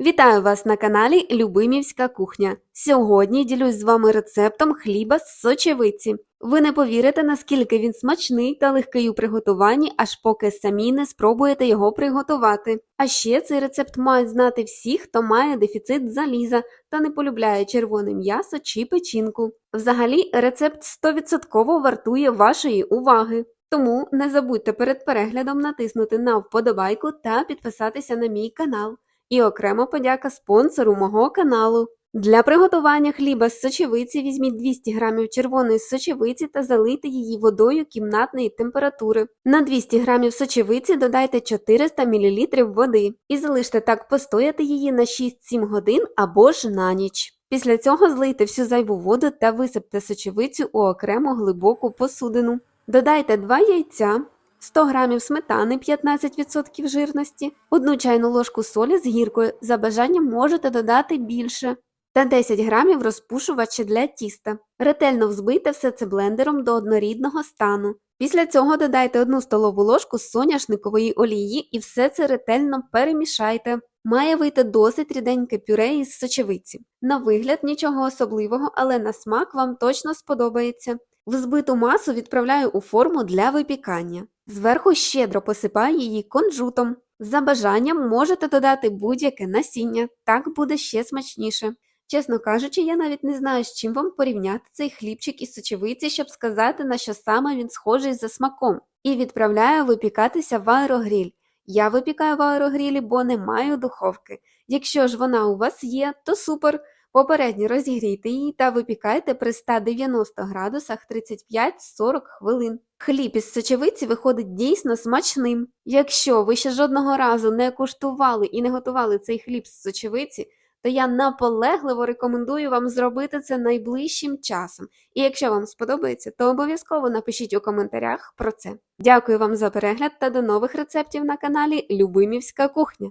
Вітаю вас на каналі Любимівська кухня. Сьогодні ділюсь з вами рецептом хліба з сочевиці. Ви не повірите, наскільки він смачний та легкий у приготуванні, аж поки самі не спробуєте його приготувати. А ще цей рецепт мають знати всі, хто має дефіцит заліза та не полюбляє червоне м'ясо чи печінку. Взагалі, рецепт 100% вартує вашої уваги. Тому не забудьте перед переглядом натиснути на вподобайку та підписатися на мій канал. І окремо подяка спонсору мого каналу. Для приготування хліба з сочевиці візьміть 200 г червоної сочевиці та залийте її водою кімнатної температури. На 200 г сочевиці додайте 400 мл води і залиште так постояти її на 6-7 годин або ж на ніч. Після цього злийте всю зайву воду та висипте сочевицю у окрему глибоку посудину. Додайте 2 яйця, 100 г сметани 15% жирності, 1 чайну ложку солі з гіркою, за бажанням можете додати більше, та 10 г розпушувача для тіста. Ретельно взбийте все це блендером до однорідного стану. Після цього додайте 1 столову ложку соняшникової олії і все це ретельно перемішайте. Має вийти досить ріденьке пюре із сочевиці. На вигляд нічого особливого, але на смак вам точно сподобається. Взбиту масу відправляю у форму для випікання. Зверху щедро посипаю її кунжутом. За бажанням можете додати будь-яке насіння, так буде ще смачніше. Чесно кажучи, я навіть не знаю, з чим вам порівняти цей хлібчик із сочевиці, щоб сказати, на що саме він схожий за смаком. І відправляю випікатися в аерогріль. Я випікаю в аерогрілі, бо не маю духовки. Якщо ж вона у вас є, то супер. Попередньо розігрійте її та випікайте при 190 градусах 35-40 хвилин. Хліб із сочевиці виходить дійсно смачним. Якщо ви ще жодного разу не куштували і не готували цей хліб з сочевиці, то я наполегливо рекомендую вам зробити це найближчим часом. І якщо вам сподобається, то обов'язково напишіть у коментарях про це. Дякую вам за перегляд та до нових рецептів на каналі Любимівська кухня.